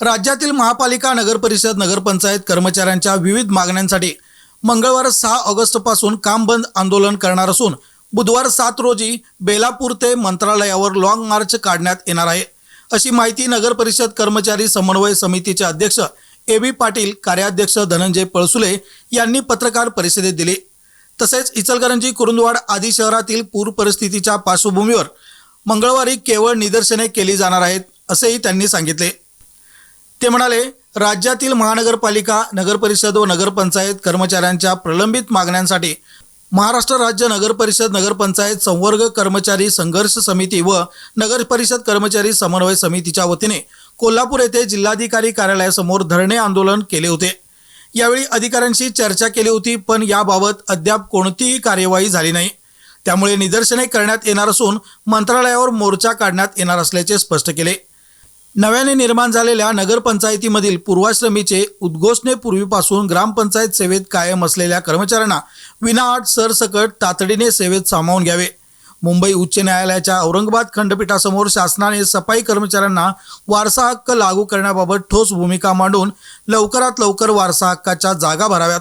राज्यातील महापालिका नगर परिषद नगरपंचायत कर्मचाऱ्यांच्या विविध मागण्यांसाठी मंगळवार सहा ऑगस्टपासून काम बंद आंदोलन करणार असून बुधवार सात रोजी बेलापूर ते मंत्रालयावर लॉंग मार्च काढण्यात येणार आहे. अशी माहिती नगर परिषद कर्मचारी समन्वय समितीचे अध्यक्ष ए बी पाटील कार्याध्यक्ष धनंजय पळसुले यांनी पत्रकार परिषदेत दिली. तसेच इचलकरंजी कुरुंदवाड आदी शहरातील पूर परिस्थितीच्या पार्श्वभूमीवर मंगळवारी केवळ निदर्शने केली जाणार आहेत असेही त्यांनी सांगितले. ते म्हणाले राज्यातील महानगरपालिका नगरपरिषद व नगरपंचायत कर्मचाऱ्यांच्या प्रलंबित मागण्यांसाठी महाराष्ट्र राज्य नगरपरिषद नगरपंचायत संवर्ग कर्मचारी संघर्ष समिती व नगरपरिषद कर्मचारी समन्वय समितीच्या वतीने कोल्हापूर येथे जिल्हाधिकारी कार्यालयासमोर धरणे आंदोलन केले होते. यावेळी अधिकाऱ्यांशी चर्चा केली होती पण याबाबत अद्याप कोणतीही कार्यवाही झाली नाही. त्यामुळे निदर्शने करण्यात येणार असून मंत्रालयावर मोर्चा काढण्यात येणार असल्याचे स्पष्ट केले. नव्याने निर्माण झालेल्या नगरपंचायतीमधील पूर्वाश्रमीचे उद्घोषणे पूर्वीपासून ग्रामपंचायत सेवेत कायम असलेल्या कर्मचाऱ्यांना विनाअट सरसकट तातडीने सेवेत सामावून घ्यावे. मुंबई उच्च न्यायालयाच्या औरंगाबाद खंडपीठासमोर शासनाने सफाई कर्मचाऱ्यांना वारसा हक्क लागू करण्याबाबत ठोस भूमिका मांडून लवकरात लवकर वारसा हक्काच्या जागा भराव्यात.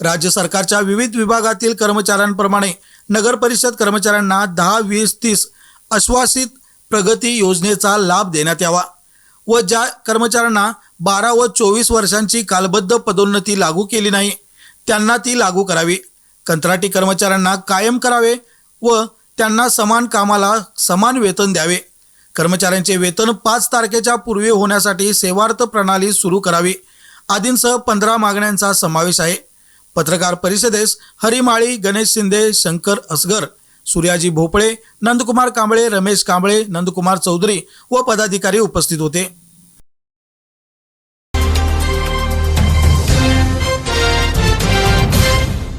राज्य सरकारच्या विविध विभागातील कर्मचाऱ्यांप्रमाणे नगर परिषद कर्मचाऱ्यांना दहा वीस तीस आश्वासित प्रगती योजनेचा लाभ देण्यात यावा. व ज्या कर्मचाऱ्यांना बारा व चोवीस वर्षांची कालबद्ध पदोन्नती लागू केली नाही त्यांना ती लागू करावी. कंत्राटी कर्मचाऱ्यांना कायम करावे व त्यांना समान कामाला समान वेतन द्यावे. कर्मचाऱ्यांचे वेतन पाच तारखेच्या पूर्वी होण्यासाठी सेवार्थ प्रणाली सुरू करावी. आदींसह पंधरा मागण्यांचा समावेश आहे. पत्रकार परिषदेस हरिमाळी गणेश शिंदे शंकर असगर सूर्याजी भोपळे नंदकुमार कांबळे रमेश कांबळे नंदकुमार चौधरी व पदाधिकारी उपस्थित होते.